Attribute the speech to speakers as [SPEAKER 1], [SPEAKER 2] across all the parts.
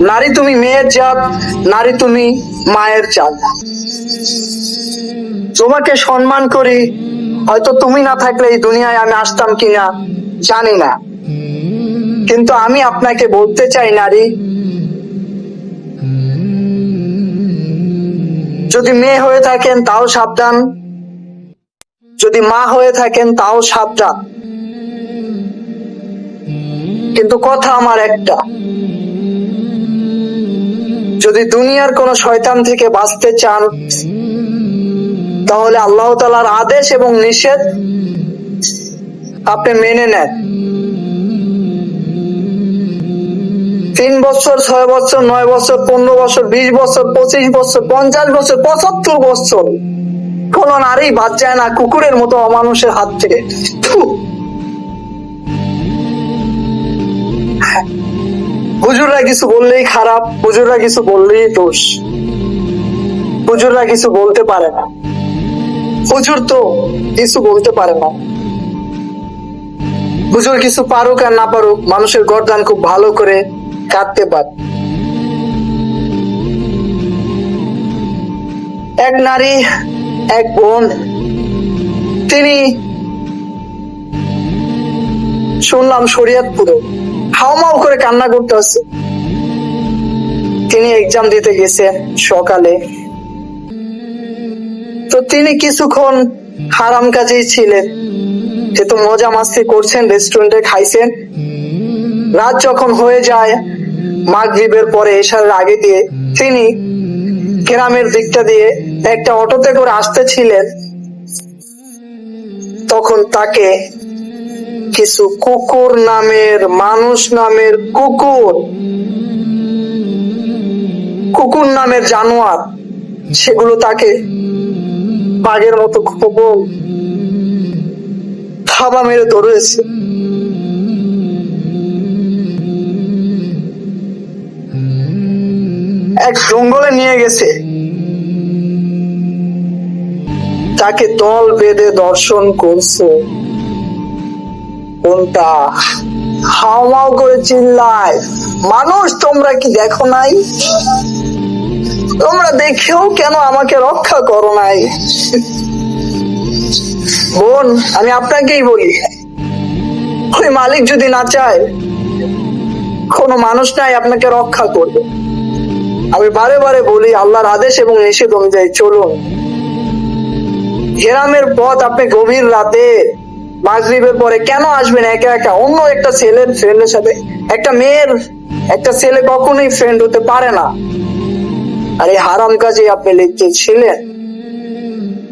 [SPEAKER 1] নারী তুমি মেয়ের জাত, নারী তুমি মায়ের জাত। তোমাকে সম্মান করি, হয়তো তুমি না থাকলে এই দুনিয়ায় আমি আসতাম কিনা জানি না। কিন্তু আমি আপনাকে বলতে চাই, নারী, যদি মেয়ে হয়ে থাকেন তাও সাবধান, যদি মা হয়ে থাকেন তাও সাবধান। কিন্তু কথা আমার একটা যদি দুনিয়ার কোন শয়তান থেকে বাঁচতে চান, তাহলে আল্লাহ তালার আদেশ এবং নিষেধ আপনি মেনে নেন তিন বছর, ছয় বছর, নয় বছর, পনেরো বছর, বিশ বছর, পঁচিশ বছর, পঞ্চাশ বছর, পঁচাত্তর বছর, কোন নারী বাদ যায় না, কুকুরের মতো অমানুষের হাত থেকে। হুজুররা কিছু বললেই খারাপ, হুজুররা কিছু বললেই দোষ। হুজুররা কিছু বলতে পারে না। হুজুর তো কিছু বলতে পারে না। হুজুর কিছু পারুক আর না পারুক, মানুষের গরদান খুব ভালো করে কাটতে পারে। এক নারী, এক বোন, তিনি শুনলাম শরিয়াতপুরে হাওমাও করে কান্না করতে হচ্ছে। তিনি এক্সাম দিতে গেছেন সকালে। তো তিনি কিছুক্ষণ হারাম কাজেই ছিলেন। যেহেতু মজা মাস্তি করছেন রেস্টুরেন্টে খাইছেন। রাত যখন হয়ে যায়, মাগরিবের পরে এসার আগে দিয়ে তিনি গ্রামের দিকটা দিয়ে একটা অটোতে করে আসতেছিলেন। তখন তাকে কিছু কুকুর নামের, মানুষ নামের কুকুর। কুকুর নামের জানোয়ার, সেগুলো তাকে বাঘের মতো খবর থাবা মেরে ধরেছে। এক জঙ্গলে নিয়ে গেছে। তাকে দল বেঁধে দর্শন করছে। কোনটা হাওমাও করে চিল্লায়, মানুষ, তোমরা কি দেখো নাই? তোমরা দেখেও কেন আমাকে রক্ষা করো নাই? বোন, আমি আপনাকেই বলি, ওই মালিক যদি না চায়, কোনো মানুষ নাই আপনাকে রক্ষা করবে। আমি বারে বারে বলি, আল্লাহর আদেশ এবং নিষেধ অনুযায়ী চলুন। গ্রামের পথ আপনি গভীর রাতে মাগরিবের পরে কেন আসবেন একা একা? অন্য একটা ছেলের ফ্রেন্ডের সাথে। একটা মেয়ের, একটা ছেলে কখনোই ফ্রেন্ড হতে পারে না। আর এই হারাম কাজে আপনি লিপ্ত ছিলেন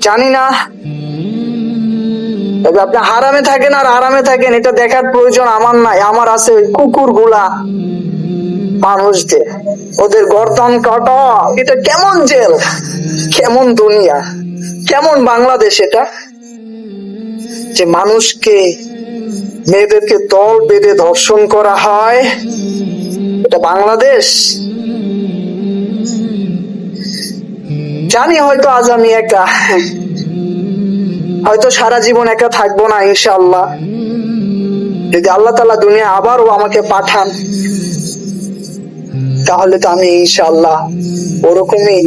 [SPEAKER 1] জানি না। তবে আপনি হারামে থাকেন আর আরামে থাকেন, এটা দেখার প্রয়োজন আমার নাই। আমার আছে ওই কুকুরগুলা মানুষদের। ওদের গর্দন কাটা। এটা কেমন জেল? কেমন দুনিয়া? কেমন বাংলাদেশ এটা? যে মানুষকে মেয়েদেরকে দল বেঁধে ধর্ষণ করা হয়, এটা বাংলাদেশ? জানি হয়তো আজ আমি একা। হয়তো সারা জীবন একা থাকব না, ইনশাআল্লাহ। যদি আল্লাহ তালা দুনিয়া আবারও আমাকে পাঠান, তাহলে তো আমি ইনশাল্লাহ ওরকমই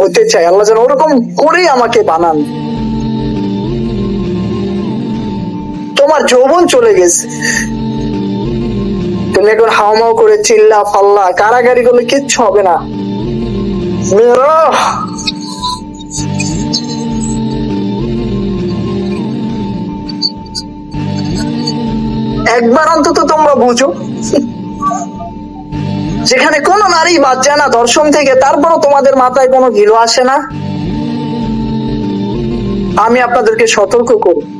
[SPEAKER 1] হতে চাই। আল্লাহ যেন ওরকম করেই আমাকে বানান। তোমার যৌবন চলে গেছে। তুমি এখন হাওমাও করে চিল্লা ফাল্লা কারাগারি করলে কিচ্ছু হবে না। একবার অন্তত তোমরা বুঝো। যেখানে কোনো নারী বাদ যায় না দর্শন থেকে, তারপরও তোমাদের মাথায় কোনো ঘিরো আসে না। আমি আপনাদেরকে সতর্ক করি।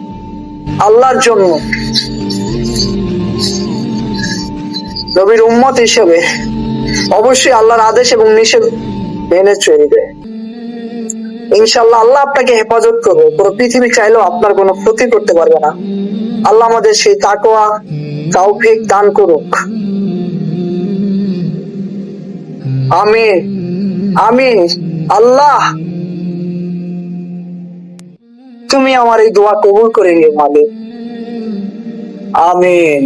[SPEAKER 1] আল্লাহর জন্য নবীর উম্মত হিসেবে অবশ্যই আল্লাহর আদেশ এবং নিষেধ মেনে চলবে। ইনশাল্লাহ আল্লাহ আপনাকে হেফাজত করবে। পুরো পৃথিবী চাইলেও আপনার কোনো ক্ষতি করতে পারবে না। আল্লাহ আমাদের সেই তাকোয়া তৌফিক দান করুক। আমি আমিন। আল্লাহ তুমি আমার এই দোয়া কবুল করে নিও মালিক। আমিন।